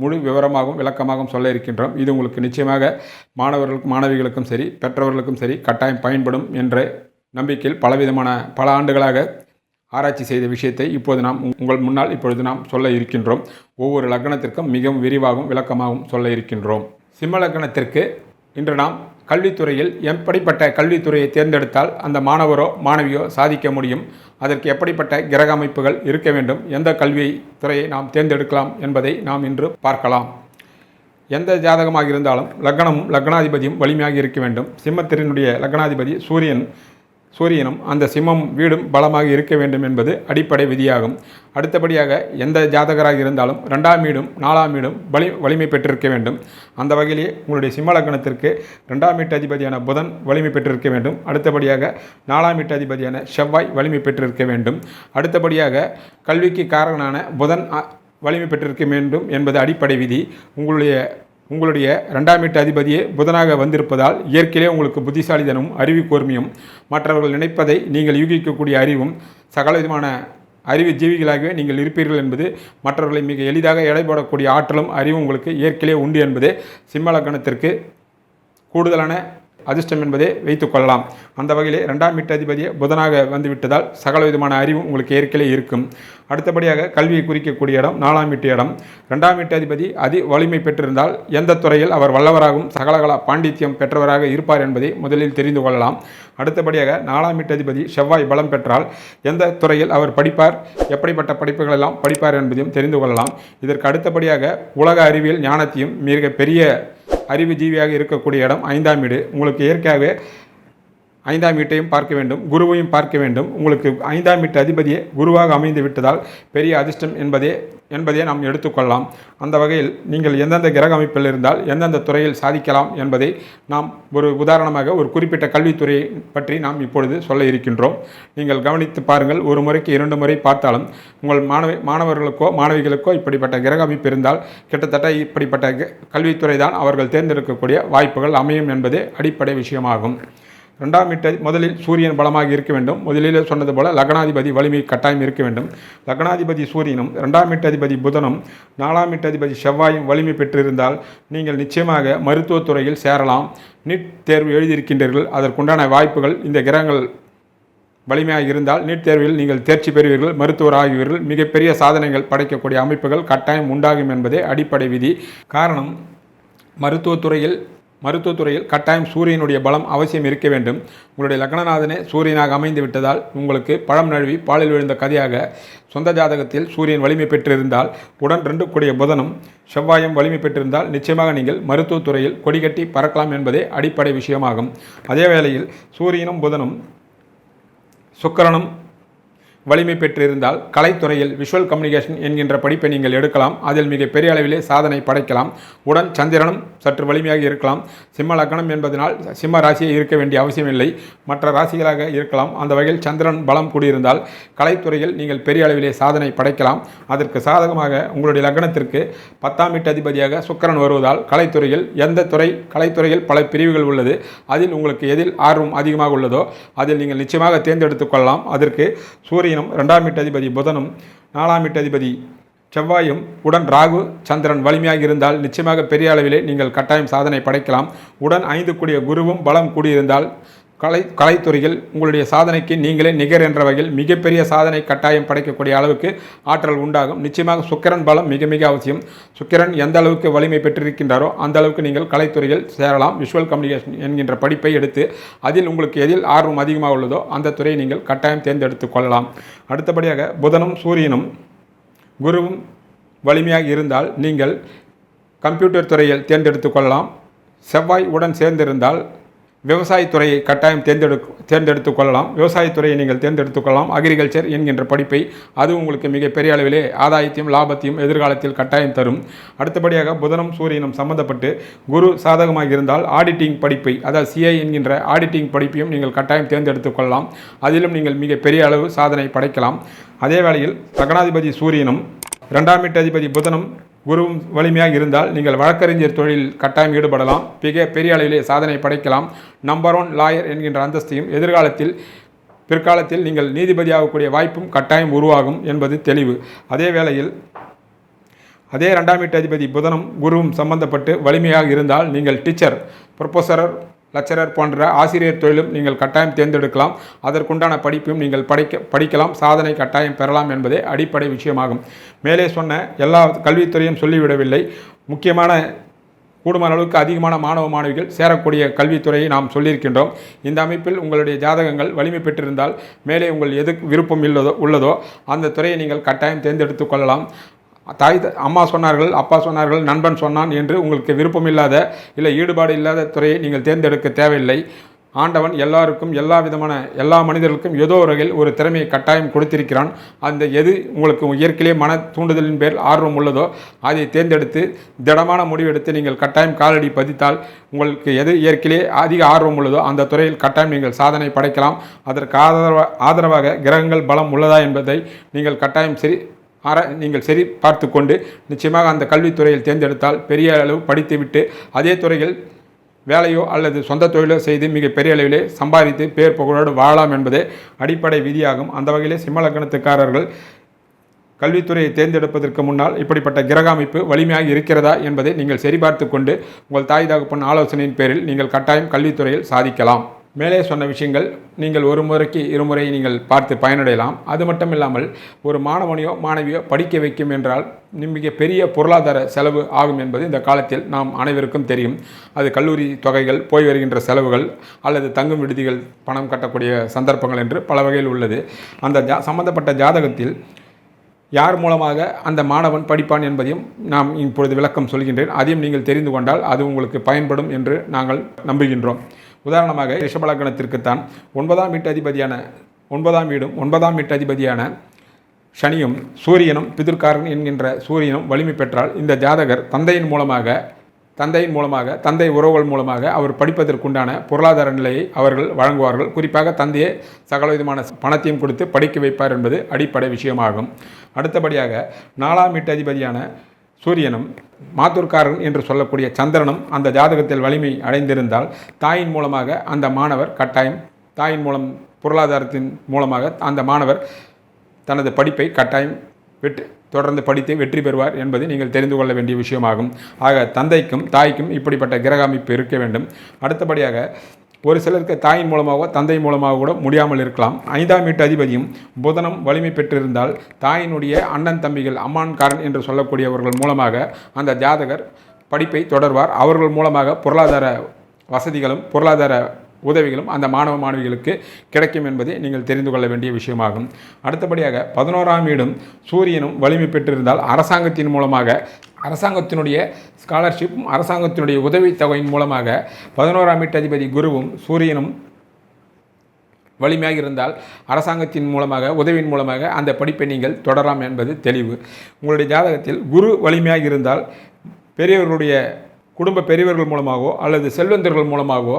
முழு விவரமாகவும் விளக்கமாகவும் சொல்ல இருக்கின்றோம். இது உங்களுக்கு நிச்சயமாக மாணவர்களுக்கும் மாணவிகளுக்கும் சரி பெற்றவர்களுக்கும் சரி கட்டாயம் பயன்படும் என்ற நம்பிக்கையில் பலவிதமான பல ஆண்டுகளாக ஆராய்ச்சி செய்த விஷயத்தை இப்போது நாம் உங்கள் முன்னால் இப்பொழுது நாம் சொல்ல இருக்கின்றோம். ஒவ்வொரு லக்னத்திற்கும் மிகவும் விரிவாகவும் விளக்கமாகவும் சொல்ல இருக்கின்றோம். சிம்ம லக்னத்திற்கு இன்று நாம் கல்வித்துறையில் எப்படிப்பட்ட கல்வித்துறையை தேர்ந்தெடுத்தால் அந்த மாணவரோ மாணவியோ சாதிக்க முடியும்? அதற்கு எப்படிப்பட்ட கிரக அமைப்புகள் இருக்க வேண்டும்? எந்த கல்வி துறையை நாம் தேர்ந்தெடுக்கலாம் என்பதை நாம் இன்று பார்க்கலாம். எந்த ஜாதகமாக இருந்தாலும் லக்னமும் லக்னாதிபதியும் வலிமையாக இருக்க வேண்டும். சிம்மத்திரனுடைய லக்னாதிபதி சூரியன் சூரியனும் அந்த சிம்மம் வீடும் பலமாக இருக்க வேண்டும் என்பது அடிப்படை விதியாகும். அடுத்தபடியாக எந்த ஜாதகராக இருந்தாலும் ரெண்டாம் வீடும் நாலாம் வீடும் வலி வலிமை பெற்றிருக்க வேண்டும். அந்த வகையிலே உங்களுடைய சிம்ம லக்னத்திற்கு ரெண்டாம் வீட்டு அதிபதியான புதன் வலிமை பெற்றிருக்க வேண்டும். அடுத்தபடியாக நாலாம் வீட்டு அதிபதியான செவ்வாய் வலிமை பெற்றிருக்க வேண்டும். அடுத்தபடியாக கல்விக்கு காரணனான புதன் வலிமை பெற்றிருக்க வேண்டும் என்பது அடிப்படை விதி. உங்களுடைய உங்களுடைய ரெண்டாம் வீட்டு அதிபதியே புதனாக வந்திருப்பதால் இயற்கையிலே உங்களுக்கு புத்திசாலிதனும் அறிவு கூர்மையும் மற்றவர்கள் நினைப்பதை நீங்கள் யூகிக்கக்கூடிய அறிவும் சகலவிதமான அறிவு ஜீவிகளாகவே நீங்கள் இருப்பீர்கள் என்பது மற்றவர்களை மிக எளிதாக எடைபடக்கூடிய ஆற்றலும் அறிவும் உங்களுக்கு இயற்கையிலே உண்டு என்பதே சிம்மலக்கணத்திற்கு கூடுதலான அதிர்ஷ்டம் என்பதை வைத்துக் கொள்ளலாம். அந்த வகையிலே ரெண்டாம் வீட்டு அதிபதியே புதனாக வந்துவிட்டதால் சகல விதமான அறிவும் உங்களுக்கு ஏற்கனவே இருக்கும். அடுத்தபடியாக கல்வியை குறிக்கக்கூடிய இடம் நாலாம் வீட்டு இடம். ரெண்டாம் வீட்டு அதிபதி அதி வலிமை பெற்றிருந்தால் எந்த துறையில் அவர் வல்லவராகவும் சகலகலா பாண்டித்யம் பெற்றவராக இருப்பார் என்பதை முதலில் தெரிந்து கொள்ளலாம். அடுத்தபடியாக நாலாம் வீட்டு அதிபதி செவ்வாய் பலம் பெற்றால் எந்த துறையில் அவர் படிப்பார் எப்படிப்பட்ட படிப்புகள் எல்லாம் படிப்பார் என்பதையும் தெரிந்து கொள்ளலாம். இதற்கு அடுத்தபடியாக உலக அறிவியல் ஞானத்தையும் மிக பெரிய அறிவு ஜீவியாக இருக்கக்கூடிய இடம் ஐந்தாம் வீடு. உங்களுக்கு இயற்கையாகவே ஐந்தாம் வீட்டையும் பார்க்க வேண்டும் குருவையும் பார்க்க வேண்டும். உங்களுக்கு ஐந்தாம் வீட்டு அதிபதியே குருவாக அமைந்து விட்டதால் பெரிய அதிர்ஷ்டம் என்பதே என்பதை நாம் எடுத்துக்கொள்ளலாம். அந்த வகையில் நீங்கள் எந்தெந்த கிரக அமைப்பில் இருந்தால் எந்தெந்த துறையில் சாதிக்கலாம் என்பதை நாம் ஒரு உதாரணமாக ஒரு குறிப்பிட்ட கல்வித்துறையை பற்றி நாம் இப்பொழுது சொல்ல இருக்கின்றோம். நீங்கள் கவனித்து பாருங்கள் ஒரு முறைக்கு இரண்டு முறை பார்த்தாலும் உங்கள் மாணவி மாணவர்களுக்கோ மாணவிகளுக்கோ இப்படிப்பட்ட கிரக அமைப்பு இருந்தால் கிட்டத்தட்ட இப்படிப்பட்ட க- கல்வித்துறை தான் அவர்கள் தேர்ந்தெடுக்கக்கூடிய வாய்ப்புகள் அமையும் என்பதே அடிப்படை விஷயமாகும். ரெண்டாம் வீட்டை முதலில் சூரியன் பலமாக இருக்க வேண்டும். முதலிலே சொன்னது போல் லக்னாதிபதி வலிமை கட்டாயம் இருக்க வேண்டும். லக்னாதிபதி சூரியனும் ரெண்டாம் வீட்டதிபதி புதனும் நாலாம் வீட்டதிபதி செவ்வாயும் வலிமை பெற்றிருந்தால் நீங்கள் நிச்சயமாக மருத்துவத்துறையில் சேரலாம். நீட் தேர்வு எழுதியிருக்கின்றீர்கள். அதற்குண்டான வாய்ப்புகள் இந்த கிரகங்கள் வலிமையாக இருந்தால் நீட் தேர்வில் நீங்கள் தேர்ச்சி பெறுவீர்கள். மருத்துவர் ஆகுவீர்கள் மிகப்பெரிய சாதனைகள் படைக்கக்கூடிய அமைப்புகள் கட்டாயம் உண்டாகும் என்பதே அடிப்படை விதி. காரணம் மருத்துவத்துறையில் மருத்துவத்துறையில் கட்டாயம் சூரியனுடைய பலம் அவசியம் இருக்க வேண்டும். உங்களுடைய லக்னநாதனே சூரியனாக அமைந்து விட்டதால் உங்களுக்கு பழம் நழுவி பாலில் விழுந்த கதையாக சொந்த ஜாதகத்தில் சூரியன் வலிமை பெற்றிருந்தால் உடன் ரெண்டு கூடிய புதனும் செவ்வாயும் வலிமை பெற்றிருந்தால் நிச்சயமாக நீங்கள் மருத்துவத்துறையில் கொடிகட்டி பறக்கலாம் என்பதே அடிப்படை விஷயமாகும். அதே வேளையில் சூரியனும் புதனும் சுக்கரனும் வலிமை பெற்றிருந்தால் கலைத்துறையில் விஷுவல் கம்யூனிகேஷன் என்கின்ற படிப்பை நீங்கள் எடுக்கலாம். அதில் மிக பெரிய அளவிலே சாதனை படைக்கலாம். உடன் சந்திரனும் சற்று வலிமையாக இருக்கலாம். சிம்ம லக்னம் என்பதனால் சிம்ம ராசியை இருக்க வேண்டிய அவசியமில்லை. மற்ற ராசிகளாக இருக்கலாம். அந்த வகையில் சந்திரன் பலம் கூடியிருந்தால் கலைத்துறையில் நீங்கள் பெரிய அளவிலே சாதனை படைக்கலாம். அதற்கு சாதகமாக உங்களுடைய லக்னத்திற்கு பத்தாம் வீட்டு அதிபதியாக சுக்கிரன் வருவதால் கலைத்துறையில் எந்த துறை கலைத்துறையில் பல பிரிவுகள் உள்ளது. அதில் உங்களுக்கு எதில் ஆர்வம் அதிகமாக உள்ளதோ அதில் நீங்கள் நிச்சயமாக தேர்ந்தெடுத்துக் கொள்ளலாம். அதற்கு சூரியன் சூரியனும் ரெண்டாம் வீட்டதிபதி புதனும் நாலாம் வீட்டதிபதி செவ்வாயும் உடன் ராகு சந்திரன் வலிமையாக இருந்தால் நிச்சயமாக பெரிய அளவிலே நீங்கள் கட்டாயம் சாதனை படைக்கலாம். உடன் ஐந்து கூடிய குருவும் பலம் கூடியிருந்தால் கலை கலைத்துறையில் உங்களுடைய சாதனைக்கு நீங்களே நிகர் என்ற வகையில் மிகப்பெரிய சாதனை கட்டாயம் படைக்கக்கூடிய அளவுக்கு ஆற்றல் உண்டாகும். நிச்சயமாக சுக்கிரன் பலம் மிக மிக அவசியம். சுக்கிரன் எந்த அளவுக்கு வலிமை பெற்றிருக்கின்றாரோ அந்த அளவுக்கு நீங்கள் கலைத்துறையில் சேரலாம். விஷுவல் கம்யூனிகேஷன் என்கின்ற படிப்பை எடுத்து அதில் உங்களுக்கு எதில் ஆர்வம் அதிகமாக உள்ளதோ அந்த துறையை நீங்கள் கட்டாயம் தேர்ந்தெடுத்து கொள்ளலாம். அடுத்தபடியாக புதனும் சூரியனும் குருவும் வலிமையாக இருந்தால் நீங்கள் கம்ப்யூட்டர் துறையில் தேர்ந்தெடுத்து கொள்ளலாம். செவ்வாய் உடன் சேர்ந்திருந்தால் விவசாயத்துறையை கட்டாயம் தேர்ந்தெடு தேர்ந்தெடுத்து கொள்ளலாம். விவசாயத்துறையை நீங்கள் தேர்ந்தெடுத்து கொள்ளலாம் அக்ரிகல்ச்சர் என்கின்ற படிப்பை அது உங்களுக்கு மிகப்பெரிய அளவிலே ஆதாயத்தையும் லாபத்தையும் எதிர்காலத்தில் கட்டாயம் தரும். அடுத்தபடியாக புதனம் சூரியனும் சம்பந்தப்பட்டு குரு சாதகமாக இருந்தால் ஆடிட்டிங் படிப்பை அதாவது சிஐ என்கின்ற ஆடிட்டிங் படிப்பையும் நீங்கள் கட்டாயம் தேர்ந்தெடுத்து கொள்ளலாம். அதிலும் நீங்கள் மிகப்பெரிய அளவு சாதனை படைக்கலாம். அதே வேளையில் சகனாதிபதி சூரியனும் இரண்டாம் வீட்டதிபதி புதனும் குருவும் வலிமையாக இருந்தால் நீங்கள் வழக்கறிஞர் தொழிலில் கட்டாயம் ஈடுபடலாம். மிக பெரிய அளவிலே சாதனை படைக்கலாம். நம்பர் ஒன் லாயர் என்கின்ற அந்தஸ்தையும் எதிர்காலத்தில் பிற்காலத்தில் நீங்கள் நீதிபதியாகக்கூடிய வாய்ப்பும் கட்டாயம் உருவாகும் என்பது தெளிவு. அதே வேளையில் அதே ரெண்டாம் வீட்டு அதிபதி புதனும் குருவும் சம்பந்தப்பட்டு வலிமையாக இருந்தால் நீங்கள் டீச்சர் ப்ரொஃபஸரர் லெக்சரர் போன்ற ஆசிரியர் தொழிலும் நீங்கள் கட்டாயம் தேர்ந்தெடுக்கலாம். அதற்குண்டான படிப்பையும் நீங்கள் படிக்க படிக்கலாம். சாதனை கட்டாயம் பெறலாம் என்பதே அடிப்படை விஷயமாகும். மேலே சொன்ன எல்லா கல்வித்துறையும் சொல்லிவிடவில்லை. முக்கியமான கூடுமான அளவுக்கு அதிகமான மாணவ மாணவிகள் சேரக்கூடிய கல்வித்துறையை நாம் சொல்லியிருக்கின்றோம். இந்த அமைப்பில் உங்களுடைய ஜாதகங்கள் வலிமை பெற்றிருந்தால் மேலே உங்கள் எது விருப்பம் இல்லதோ உள்ளதோ அந்த துறையை நீங்கள் கட்டாயம் தேர்ந்தெடுத்து கொள்ளலாம். தாய் அம்மா சொன்னார்கள் அப்பா சொன்னார்கள் நண்பன் சொன்னான் என்று உங்களுக்கு விருப்பமில்லாத இல்லை ஈடுபாடு இல்லாத துறையை நீங்கள் தேர்ந்தெடுக்க தேவையில்லை. ஆண்டவன் எல்லாருக்கும் எல்லா விதமான எல்லா மனிதர்களுக்கும் ஏதோ வகையில் ஒரு திறமையை கட்டாயம் கொடுத்திருக்கிறான். அந்த எது உங்களுக்கு இயற்கையிலே மன தூண்டுதலின் பேர் ஆர்வம் உள்ளதோ அதை தேர்ந்தெடுத்து திடமான முடிவெடுத்து நீங்கள் கட்டாயம் காலடி பதித்தால் உங்களுக்கு எது இயற்கையிலே அதிக ஆர்வம் உள்ளதோ அந்த துறையில் கட்டாயம் நீங்கள் சாதனை படைக்கலாம். அதற்கு ஆதரவ ஆதரவாக கிரகங்கள் பலம் உள்ளதா என்பதை நீங்கள் கட்டாயம் சரி ஆரா நீங்கள் சரி பார்த்து கொண்டு நிச்சயமாக அந்த கல்வித்துறையில் தேர்ந்தெடுத்தால் பெரிய அளவு படித்துவிட்டு அதே துறையில் வேலையோ அல்லது சொந்த தொழிலோ செய்து மிக பெரிய அளவிலே சம்பாதித்து பேர் புகழோடு வாழலாம் என்பதே அடிப்படை விதியாகும். அந்த வகையிலே சிம்மலக்கணத்துக்காரர்கள் கல்வித்துறையை தேர்ந்தெடுப்பதற்கு முன்னால் இப்படிப்பட்ட கிரக அமைப்பு வலிமையாக இருக்கிறதா என்பதை நீங்கள் சரிபார்த்து கொண்டு உங்கள் தாய் தகப்பன் ஆலோசனையின் பேரில் நீங்கள் கட்டாயம் கல்வித்துறையில் சாதிக்கலாம். மேலே சொன்ன விஷயங்கள் நீங்கள் ஒரு முறைக்கு இருமுறை நீங்கள் பார்த்து பயனடையலாம். அது மட்டும் இல்லாமல் ஒரு மாணவனையோ மாணவியோ படிக்க வைக்கும் என்றால் மிக பெரிய பொருளாதார செலவு ஆகும் என்பது இந்த காலத்தில் நாம் அனைவருக்கும் தெரியும். அது கல்லூரி தொகைகள் போய் வருகின்ற செலவுகள் அல்லது தங்கும் விடுதிகள் பணம் கட்டக்கூடிய சந்தர்ப்பங்கள் என்று பல வகையில் உள்ளது. அந்த ஜா சம்பந்தப்பட்ட ஜாதகத்தில் யார் மூலமாக அந்த மாணவன் படிப்பான் என்பதையும் நாம் இப்பொழுது விளக்கம் சொல்கின்றேன். அதையும் நீங்கள் தெரிந்து கொண்டால் அது உங்களுக்கு பயன்படும் என்று நாங்கள் நம்புகின்றோம். உதாரணமாக ரிஷபலக்கணத்திற்குத்தான் ஒன்பதாம் வீட்டு அதிபதியான ஒன்பதாம் வீடும் ஒன்பதாம் வீட்டு அதிபதியான சனியும் சூரியனும் பிதிர்காரன் என்கின்ற சூரியனும் வலிமை பெற்றால் இந்த ஜாதகர் தந்தையின் மூலமாக தந்தையின் மூலமாக தந்தை உறவுகள் மூலமாக அவர் படிப்பதற்குண்டான பொருளாதார நிலையை அவர்கள் வழங்குவார்கள். குறிப்பாக தந்தையே சகல விதமான பணத்தையும் கொடுத்து படிக்க வைப்பார் என்பது அடிப்படை விஷயமாகும். அடுத்தபடியாக நாலாம் வீட்டு அதிபதியான சூரியனும் மாத்தூர்காரன் என்று சொல்லக்கூடிய சந்திரனும் அந்த ஜாதகத்தில் வலிமை அடைந்திருந்தால் தாயின் மூலமாக அந்த மாணவர் கட்டாயம் தாயின் மூலம் பொருளாதாரத்தின் மூலமாக அந்த மாணவர் தனது படிப்பை கட்டாயம் வெற்றி தொடர்ந்து படித்து வெற்றி பெறுவார் என்பது நீங்கள் தெரிந்து கொள்ள வேண்டிய விஷயமாகும். ஆக தந்தைக்கும் தாய்க்கும் இப்படிப்பட்ட கிரக அமைப்பு இருக்க வேண்டும். அடுத்தபடியாக ஒரு சிலருக்கு தாயின் மூலமாகவோ தந்தை மூலமாக கூட முடியாமல் இருக்கலாம். ஐந்தாம் வீட்டு அதிபதியும் புதனம் வலிமை பெற்றிருந்தால் தாயினுடைய அண்ணன் தம்பிகள் அம்மான்காரன் என்று சொல்லக்கூடியவர்கள் மூலமாக அந்த ஜாதகர் படிப்பை தொடர்வார். அவர்கள் மூலமாக பொருளாதார வசதிகளும் பொருளாதார உதவிகளும் அந்த மாணவ மாணவிகளுக்கு கிடைக்கும் என்பதை நீங்கள் தெரிந்து கொள்ள வேண்டிய விஷயமாகும். அடுத்தபடியாக பதினோராம் வீடும் சூரியனும் வலிமை பெற்றிருந்தால் அரசாங்கத்தின் மூலமாக அரசாங்கத்தினுடைய ஸ்காலர்ஷிப்பும் அரசாங்கத்தினுடைய உதவித்தொகையின் மூலமாக பதினோராம் வீட்டதிபதி குருவும் சூரியனும் வலிமையாக இருந்தால் அரசாங்கத்தின் மூலமாக உதவியின் மூலமாக அந்த படிப்பை நீங்கள் தொடரலாம் என்பது தெளிவு. உங்களுடைய ஜாதகத்தில் குரு வலிமையாக இருந்தால் பெரியவர்களுடைய குடும்ப பெரியவர்கள் மூலமாகவோ அல்லது செல்வந்தர்கள் மூலமாகவோ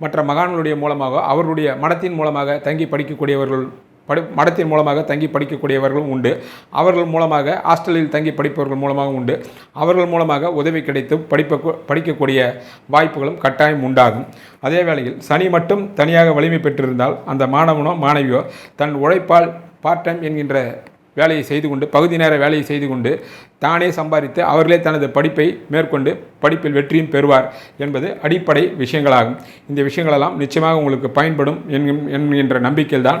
மற்ற மகான்களுடைய மூலமாக அவர்களுடைய மனத்தின் மூலமாக தங்கி படிக்கக்கூடியவர்கள் படி மடத்தின் மூலமாக தங்கி படிக்கக்கூடியவர்களும் உண்டு. அவர்கள் மூலமாக ஹாஸ்டலில் தங்கி படிப்பவர்கள் மூலமாகவும் உண்டு. அவர்கள் மூலமாக உதவி கிடைத்து படிப்ப படிக்கக்கூடிய வாய்ப்புகளும் கட்டாயம் உண்டாகும். அதே வேளையில் சனி மட்டும் தனியாக வலிமை பெற்றிருந்தால் அந்த மாணவனோ மாணவியோ தன் உழைப்பால் பார்ட் டைம் என்கின்ற வேலையை செய்து கொண்டு பகுதி நேர வேலையை செய்து கொண்டு தானே சம்பாதித்து அவர்களே தனது படிப்பை மேற்கொண்டு படிப்பில் வெற்றியும் பெறுவார் என்பது அடிப்படை விஷயங்களாகும். இந்த விஷயங்களெல்லாம் நிச்சயமாக உங்களுக்கு பயன்படும் என்கின்- என்கின்ற நம்பிக்கையில்தான்